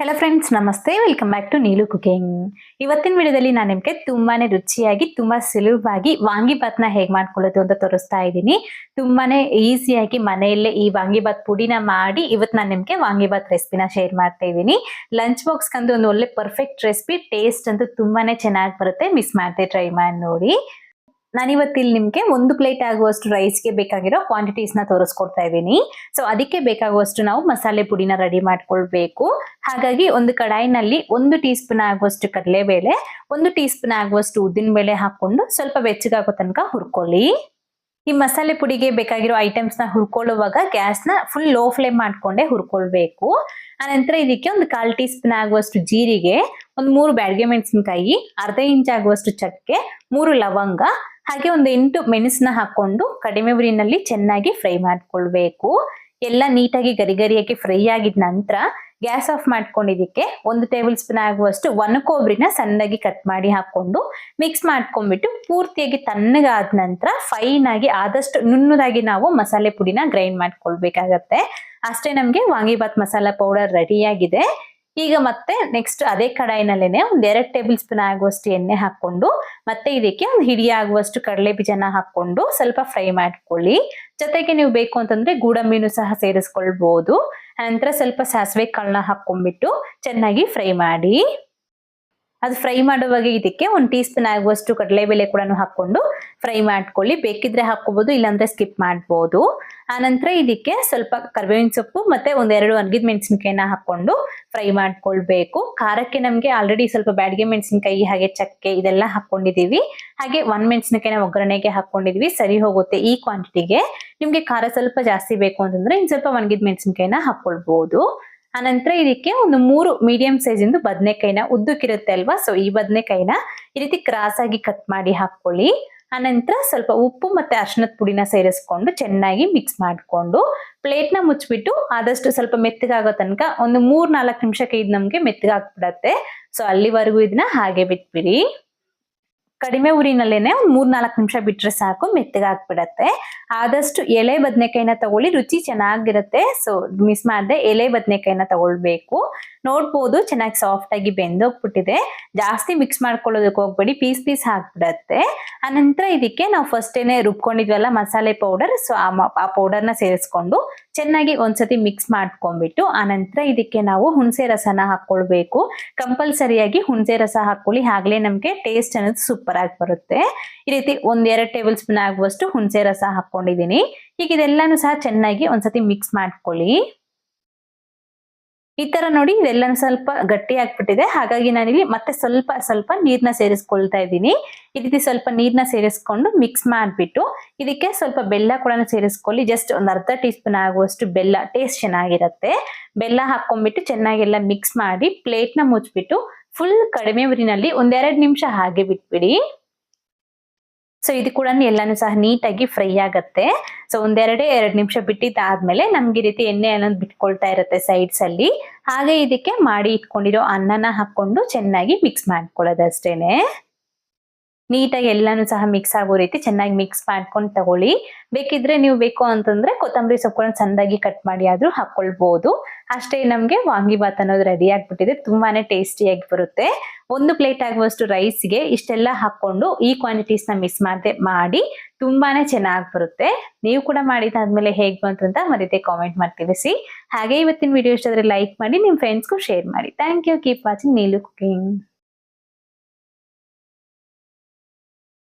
Hello friends ನಮಸ್ತೆ. Welcome back to Neelu cooking ಇವತ್ತಿನ ವಿಡಿಯೋದಲ್ಲಿ ನಾನು ನಿಮಗೆ ತುಂಬಾನೇ ರುಚಿಯಾಗಿ, ತುಂಬಾ ಸುಲಭವಾಗಿ ವಾಂಗಿಬಾತ್ನ ಹೇಗೆ ಮಾಡ್ಕೊಳ್ಳೋದು ಅಂತ ತೋರಿಸ್ತಾ ಇದ್ದೀನಿ. ತುಂಬಾನೇ ಈಸಿಯಾಗಿ ಮನೆಯಲ್ಲೇ ಈ ವಾಂಗಿಬಾತ್ ಪುಡಿನ ಮಾಡಿ ಇವತ್ತು ನಾನು ನಿಮಗೆ ವಾಂಗಿಬಾತ್ ರೆಸಿಪಿನ ಶೇರ್ ಮಾಡ್ತಾ ಇದ್ದೀನಿ. ಲಂಚ್ ಬಾಕ್ಸ್ ಒಂದು ಒಳ್ಳೆ ಪರ್ಫೆಕ್ಟ್ ರೆಸಿಪಿ ಟೇಸ್ಟ್ ಅಂತೂ ತುಂಬಾನೇ ಚೆನ್ನಾಗಿ ಬರುತ್ತೆ. ಮಿಸ್ ಮಾಡ್ತೆ ಟ್ರೈ ಮಾಡಿ ನೋಡಿ. ನಾನಿವತ್ತಿಲ್ಲಿ ನಿಮಗೆ ಒಂದು ಪ್ಲೇಟ್ ಆಗುವಷ್ಟು ರೈಸ್ಗೆ ಬೇಕಾಗಿರೋ ಕ್ವಾಂಟಿಟೀಸ್ನ ತೋರಿಸ್ಕೊಡ್ತಾ ಇದ್ದೀನಿ. ಸೊ ಅದಕ್ಕೆ ಬೇಕಾಗುವಷ್ಟು ನಾವು ಮಸಾಲೆ ಪುಡಿನ ರೆಡಿ ಮಾಡ್ಕೊಳ್ಬೇಕು. ಹಾಗಾಗಿ ಒಂದು ಕಡಾಯಿನಲ್ಲಿ ಒಂದು ಟೀ ಸ್ಪೂನ್ ಆಗುವಷ್ಟು ಕಡಲೆಬೇಳೆ, ಒಂದು ಟೀ ಸ್ಪೂನ್ ಆಗುವಷ್ಟು ಉದ್ದಿನ ಬೇಳೆ ಹಾಕೊಂಡು ಸ್ವಲ್ಪ ಬೆಚ್ಚಗಾಗೋ ತನಕ ಹುರ್ಕೊಳ್ಳಿ. ಈ ಮಸಾಲೆ ಪುಡಿಗೆ ಬೇಕಾಗಿರೋ ಐಟಮ್ಸ್ನ ಹುರ್ಕೊಳ್ಳುವಾಗ ಗ್ಯಾಸ್ನ ಫುಲ್ ಲೋ ಫ್ಲೇಮ್ ಮಾಡ್ಕೊಂಡೆ ಹುರ್ಕೊಳ್ಬೇಕು. ಆನಂತರ ಇದಕ್ಕೆ ಒಂದು ಕಾಲು ಟೀ ಸ್ಪೂನ್ ಆಗುವಷ್ಟು ಜೀರಿಗೆ, ಒಂದು ಮೂರು ಬ್ಯಾಡ್ಗೆ ಮೆಣಸಿನಕಾಯಿ, ಅರ್ಧ ಇಂಚ್ ಆಗುವಷ್ಟು ಚಕ್ಕೆ, ಮೂರು ಲವಂಗ ಹಾಗೆ ಒಂದು ಎಂಟು ಮೆಣಸನ್ನ ಹಾಕೊಂಡು ಕಡಿಮೆ ಉರಿನಲ್ಲಿ ಚೆನ್ನಾಗಿ ಫ್ರೈ ಮಾಡ್ಕೊಳ್ಬೇಕು. ಎಲ್ಲ ನೀಟಾಗಿ ಗರಿ ಗರಿಯಾಗಿ ಫ್ರೈ ಆಗಿದ ನಂತರ ಗ್ಯಾಸ್ ಆಫ್ ಮಾಡ್ಕೊಂಡಿದ್ದಕ್ಕೆ ಒಂದು ಟೇಬಲ್ ಸ್ಪೂನ್ ಆಗುವಷ್ಟು ಒಣ ಕೊಬ್ಬರಿನ ಸಣ್ಣಗೆ ಕಟ್ ಮಾಡಿ ಹಾಕೊಂಡು ಮಿಕ್ಸ್ ಮಾಡ್ಕೊಂಡ್ಬಿಟ್ಟು ಪೂರ್ತಿಯಾಗಿ ತಣ್ಣಗಾದ ನಂತರ ಫೈನ್ ಆಗಿ ಆದಷ್ಟು ನುಣ್ಣದಾಗಿ ನಾವು ಮಸಾಲೆ ಪುಡಿನ ಗ್ರೈಂಡ್ ಮಾಡ್ಕೊಳ್ಬೇಕಾಗತ್ತೆ. ಅಷ್ಟೇ ನಮಗೆ ವಾಂಗಿಬಾತ್ ಮಸಾಲ ಪೌಡರ್ ರೆಡಿಯಾಗಿದೆ ಈಗ ಮತ್ತೆ ನೆಕ್ಸ್ಟ್ ಅದೇ ಕಡಾಯಿನಲ್ಲೇನೆ ಒಂದ್ ಎರಡು ಟೇಬಲ್ ಸ್ಪೂನ್ ಆಗುವಷ್ಟು ಎಣ್ಣೆ ಹಾಕೊಂಡು ಮತ್ತೆ ಇದಕ್ಕೆ ಒಂದು ಹಿಡಿ ಆಗುವಷ್ಟು ಕಡಲೆ ಬೀಜನ ಹಾಕೊಂಡು ಸ್ವಲ್ಪ ಫ್ರೈ ಮಾಡ್ಕೊಳ್ಳಿ. ಜೊತೆಗೆ ನೀವು ಬೇಕು ಅಂತಂದ್ರೆ ಗೂಡಂಬಿನೂ ಸಹ ಸೇರಿಸ್ಕೊಳ್ಬಹುದು ನಂತರ ಸ್ವಲ್ಪ ಸಾಸಿವೆ ಕಾಳನ್ನ ಹಾಕೊಂಡ್ಬಿಟ್ಟು ಚೆನ್ನಾಗಿ ಫ್ರೈ ಮಾಡಿ. ಅದು ಫ್ರೈ ಮಾಡುವಾಗ ಇದಕ್ಕೆ ಒಂದು ಟೀ ಸ್ಪೂನ್ ಆಗುವಷ್ಟು ಕಡಲೆಬೇಳೆ ಕೂಡ ಹಾಕೊಂಡು ಫ್ರೈ ಮಾಡ್ಕೊಳ್ಳಿ. ಬೇಕಿದ್ರೆ ಹಾಕೋಬಹುದು ಇಲ್ಲಾಂದ್ರೆ ಸ್ಕಿಪ್ ಮಾಡ್ಬೋದು. ಆನಂತರ ಇದಕ್ಕೆ ಸ್ವಲ್ಪ ಕರ್ಬೇವಿನ ಸೊಪ್ಪು ಮತ್ತೆ ಒಂದೆರಡು ಒಣಗಿದ ಮೆಣಸಿನಕಾಯಿನ ಹಾಕೊಂಡು ಫ್ರೈ ಮಾಡ್ಕೊಳ್ಬೇಕು. ಖಾರಕ್ಕೆ ನಮಗೆ ಆಲ್ರೆಡಿ ಸ್ವಲ್ಪ ಬ್ಯಾಡಿಗೆ ಮೆಣಸಿನಕಾಯಿ ಹಾಗೆ ಚಕ್ಕೆ ಇದೆಲ್ಲ ಹಾಕೊಂಡಿದೀವಿ ಹಾಗೆ ಒಂದ್ ಮೆಣಸಿನಕಾಯಿನ ಒಗ್ಗರಣೆಗೆ ಹಾಕೊಂಡಿದೀವಿ ಸರಿ ಹೋಗುತ್ತೆ ಈ ಕ್ವಾಂಟಿಟಿಗೆ ನಿಮ್ಗೆ ಖಾರ ಸ್ವಲ್ಪ ಜಾಸ್ತಿ ಬೇಕು ಅಂತಂದ್ರೆ ಇನ್ ಸ್ವಲ್ಪ ಒಣಗಿದ ಮೆಣಸಿನಕಾಯಿನ ಹಾಕೊಳ್ಬಹುದು ಆನಂತರ ಇದಕ್ಕೆ ಒಂದು ಮೂರು ಮೀಡಿಯಂ ಸೈಜ್ ಇಂದು ಬದನೆಕಾಯಿನ ಉದ್ದಕ್ಕಿರುತ್ತೆ ಅಲ್ವಾ? ಸೊ ಈ ಬದನೆಕಾಯಿನ ಈ ರೀತಿ ಕ್ರಾಸ್ ಆಗಿ ಕಟ್ ಮಾಡಿ ಹಾಕೊಳ್ಳಿ ಆನಂತರ ಸ್ವಲ್ಪ ಉಪ್ಪು ಮತ್ತೆ ಅರ್ಶನದ ಪುಡಿನ ಸೇರಿಸ್ಕೊಂಡು ಚೆನ್ನಾಗಿ ಮಿಕ್ಸ್ ಮಾಡಿಕೊಂಡು ಪ್ಲೇಟ್ನ ಮುಚ್ಚಿಬಿಟ್ಟು ಆದಷ್ಟು ಸ್ವಲ್ಪ ಮೆತ್ತಗಾಗೋ ತನಕ ಒಂದು ಮೂರ್ ನಾಲ್ಕು ನಿಮಿಷಕ್ಕೆ ಇದು ನಮಗೆ ಮೆತ್ತಗಾಗ್ಬಿಡತ್ತೆ. ಸೊ ಅಲ್ಲಿವರೆಗೂ ಇದನ್ನ ಹಾಗೆ ಬಿಟ್ಬಿಡಿ. ಕಡಿಮೆ ಉರಿನಲ್ಲೇನೆ ಒಂದು ಮೂರ್ ನಾಲ್ಕು ನಿಮಿಷ ಬಿಟ್ರೆ ಸಾಕು, ಮೆತ್ತಗಾಗ್ಬಿಡತ್ತೆ. ಆದಷ್ಟು ಎಲೆ ಬದನೆಕಾಯಿನ ತಗೊಳ್ಳಿ, ರುಚಿ ಚೆನ್ನಾಗಿರುತ್ತೆ. ಸೊ ಮಿಸ್ ಮಾಡದೆ ಎಲೆ ಬದನೆಕಾಯಿನ ತಗೊಳ್ಬೇಕು. ನೋಡ್ಬೋದು ಚೆನ್ನಾಗಿ ಸಾಫ್ಟ್ ಆಗಿ ಬೆಂದೋಗ್ಬಿಟ್ಟಿದೆ. ಜಾಸ್ತಿ ಮಿಕ್ಸ್ ಮಾಡ್ಕೊಳ್ಳೋದಕ್ಕೆ ಹೋಗ್ಬೇಡಿ ಪೀಸ್ ಪೀಸ್ ಹಾಕ್ಬಿಡತ್ತೆ ಆನಂತರ ಇದಕ್ಕೆ ನಾವು ಫಸ್ಟ್ ಏನೇ ರುಬ್ಕೊಂಡಿದ್ವಲ್ಲ ಮಸಾಲೆ ಪೌಡರ್ ಸೊ ಆ ಪೌಡರ್ನ ಸೇರಿಸ್ಕೊಂಡು ಚೆನ್ನಾಗಿ ಒಂದ್ಸತಿ ಮಿಕ್ಸ್ ಮಾಡ್ಕೊಂಡ್ಬಿಟ್ಟು ಆನಂತರ ಇದಕ್ಕೆ ನಾವು ಹುಣಸೆ ರಸನ ಹಾಕೊಳ್ಬೇಕು ಕಂಪಲ್ಸರಿಯಾಗಿ ಹುಣಸೆ ರಸ ಹಾಕೊಳ್ಳಿ ಆಗ್ಲೇ ನಮ್ಗೆ ಟೇಸ್ಟ್ ಅನ್ನೋದು ಸೂಪರ್ ಆಗಿ ಬರುತ್ತೆ. ಈ ರೀತಿ ಒಂದ್ ಎರಡ್ ಟೇಬಲ್ ಸ್ಪೂನ್ ಆಗುವಷ್ಟು ಹುಣಸೆ ರಸ ಹಾಕೊಂಡಿದೀನಿ ಈಗ ಇದೆಲ್ಲಾನು ಸಹ ಚೆನ್ನಾಗಿ ಒಂದ್ಸತಿ ಮಿಕ್ಸ್ ಮಾಡ್ಕೊಳ್ಳಿ. ಈ ತರ ನೋಡಿ ಇದೆಲ್ಲ ಸ್ವಲ್ಪ ಗಟ್ಟಿ ಆಗ್ಬಿಟ್ಟಿದೆ. ಹಾಗಾಗಿ ನಾನಿಲ್ಲಿ ಮತ್ತೆ ಸ್ವಲ್ಪ ಸ್ವಲ್ಪ ನೀರ್ನ ಸೇರಿಸ್ಕೊಳ್ತಾ ಇದ್ದೀನಿ. ಈ ರೀತಿ ಸ್ವಲ್ಪ ನೀರ್ನ ಸೇರಿಸ್ಕೊಂಡು ಮಿಕ್ಸ್ ಮಾಡಿಬಿಟ್ಟು ಇದಕ್ಕೆ ಸ್ವಲ್ಪ ಬೆಲ್ಲ ಕೂಡ ಸೇರಿಸ್ಕೊಳ್ಳಿ. ಜಸ್ಟ್ ಒಂದು ಅರ್ಧ ಟೀ ಸ್ಪೂನ್ ಆಗುವಷ್ಟು ಬೆಲ್ಲ ಟೇಸ್ಟ್ ಚೆನ್ನಾಗಿರುತ್ತೆ. ಬೆಲ್ಲ ಹಾಕೊಂಡ್ಬಿಟ್ಟು ಚೆನ್ನಾಗೆಲ್ಲ ಮಿಕ್ಸ್ ಮಾಡಿ ಪ್ಲೇಟ್ನ ಮುಚ್ಚಿಬಿಟ್ಟು ಫುಲ್ ಕಡಿಮೆ ಊರಿನಲ್ಲಿ ಒಂದೆರಡು ನಿಮಿಷ ಹಾಗೆ ಬಿಟ್ಬಿಡಿ. ಸೊ ಇದು ಕೂಡ ಎಲ್ಲಾನು ಸಹ ನೀಟಾಗಿ ಫ್ರೈ ಆಗತ್ತೆ. ಸೊ ಒಂದೆರಡೇ ಎರಡು ನಿಮಿಷ ಬಿಟ್ಟಿದ್ದಾದ್ಮೇಲೆ ನಮ್ಗೆ ಈ ರೀತಿ ಎಣ್ಣೆ ಅನ್ನೋದು ಬಿಟ್ಕೊಳ್ತಾ ಇರುತ್ತೆ ಸೈಡ್ಸ್ ಅಲ್ಲಿ. ಹಾಗೆ ಇದಕ್ಕೆ ಮಾಡಿ ಇಟ್ಕೊಂಡಿರೋ ಅನ್ನನ ಹಾಕೊಂಡು ಚೆನ್ನಾಗಿ ಮಿಕ್ಸ್ ಮಾಡ್ಕೊಳ್ಳೋದು ಅಷ್ಟೇನೆ. ನೀಟಾಗಿ ಎಲ್ಲಾನು ಸಹ ಮಿಕ್ಸ್ ಆಗೋ ರೀತಿ ಚೆನ್ನಾಗಿ ಮಿಕ್ಸ್ ಮಾಡ್ಕೊಂಡು ತಗೊಳ್ಳಿ. ಬೇಕಿದ್ರೆ ನೀವು ಬೇಕು ಅಂತಂದ್ರೆ ಕೊತ್ತಂಬರಿ ಸೊಪ್ಪುಗಳನ್ನ ಚಂದಾಗಿ ಕಟ್ ಮಾಡಿ ಆದ್ರೂ ಹಾಕೊಳ್ಬಹುದು ಅಷ್ಟೇ ನಮ್ಗೆ ವಾಂಗಿಬಾತ್ ಅನ್ನೋದು ರೆಡಿ ಆಗ್ಬಿಟ್ಟಿದೆ. ತುಂಬಾನೇ ಟೇಸ್ಟಿಯಾಗಿ ಬರುತ್ತೆ. ಒಂದು ಪ್ಲೇಟ್ ಆಗುವಷ್ಟು ರೈಸ್ಗೆ ಇಷ್ಟೆಲ್ಲ ಹಾಕೊಂಡು ಈ ಕ್ವಾಂಟಿಟೀಸ್ನ ಮಿಸ್ ಮಾಡದೆ, ಮಾಡಿ ತುಂಬಾನೇ ಚೆನ್ನಾಗಿ ಬರುತ್ತೆ. ನೀವು ಕೂಡ ಮಾಡಿದಾದ್ಮೇಲೆ ಹೇಗ್ ಬಂತು ಅಂತ ಮರೀತೆ ಕಾಮೆಂಟ್ ಮಾಡಿ ತಿಳಿಸಿ. ಹಾಗೆ ಇವತ್ತಿನ ವಿಡಿಯೋ ಇಷ್ಟಾದ್ರೆ ಲೈಕ್ ಮಾಡಿ, ನಿಮ್ ಫ್ರೆಂಡ್ಸ್ಗೂ ಶೇರ್ ಮಾಡಿ. Thank you keep watching Neelu cooking